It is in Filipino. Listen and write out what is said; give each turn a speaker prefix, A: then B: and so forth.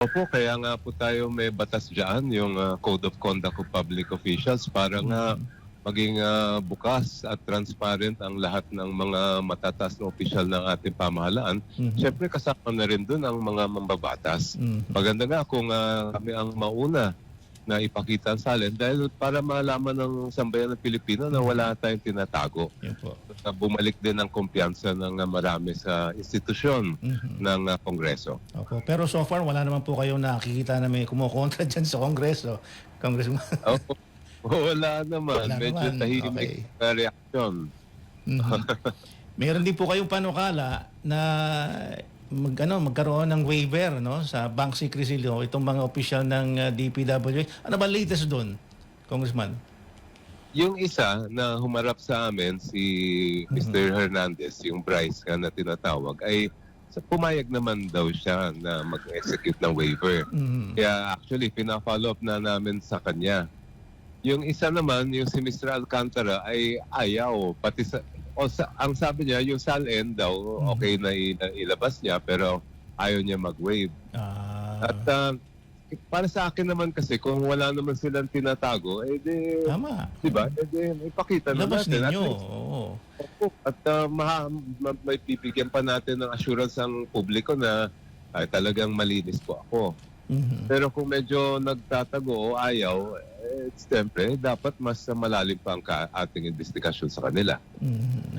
A: Opo, kaya nga po tayo may batas dyan, yung ah, Code of Conduct of Public Officials para nga maging ah, bukas at transparent ang lahat ng mga matatas na opisyal ng ating pamahalaan.
B: Mhm.
A: Siyempre kasama na rin doon ang mga mambabatas.
B: Mhm.
A: Maganda nga kung ah, kami ang mauna na ipakita ang salin dahil para malaman ng sambayan ng Pilipino na wala tayong tinatago.
B: Yun po.
A: Na bumalik din ang kumpiyansa ng ah, marami sa institusyon
B: Mhm.
A: ng ah, Kongreso.
B: Opo. Pero so far, wala naman po kayong nakikita na may kumukontra dyan sa Kongreso. Congressman.
A: Opo. Wala naman.
B: Wala
A: Medyo
B: naman.
A: tahimik na reaksyon.
B: Mhm. Meron din po kayong panukala na mag, ano, magkaroon ng waiver no, sa bank secrecy law, itong mga opisyal ng uh, DPWH. Ano ba latest doon, Congressman?
A: Yung isa na humarap sa amin, si Mr. Hernandez, yung Bryce nga na tinatawag, ay sa pumayag naman daw siya na mag-execute ng waiver.
B: Mhm.
A: Kaya actually, pina-follow up na namin sa kanya. Yung isa naman, yung si Mr. Alcantara, ay ayaw. Pati sa, o sa, ang sabi niya, yung SALN daw, okay na ilabas niya, pero ayaw niya mag-waive.
B: Ah,
A: At ah, para sa akin naman kasi, kung wala naman silang tinatago, eh di,
B: tama.
A: di ba? Eh di, ipakita na
B: Labas
A: natin. At
B: ninyo.
A: least,
B: Oo.
A: At ah, maha, ma- may bibigyan pa natin ng assurance ang publiko na ay, talagang malinis po ako.
B: Mhm.
A: Pero kung medyo nagtatago o ayaw, siyempre, dapat mas malalim pa ang ating investigasyon sa kanila.
B: Mhm.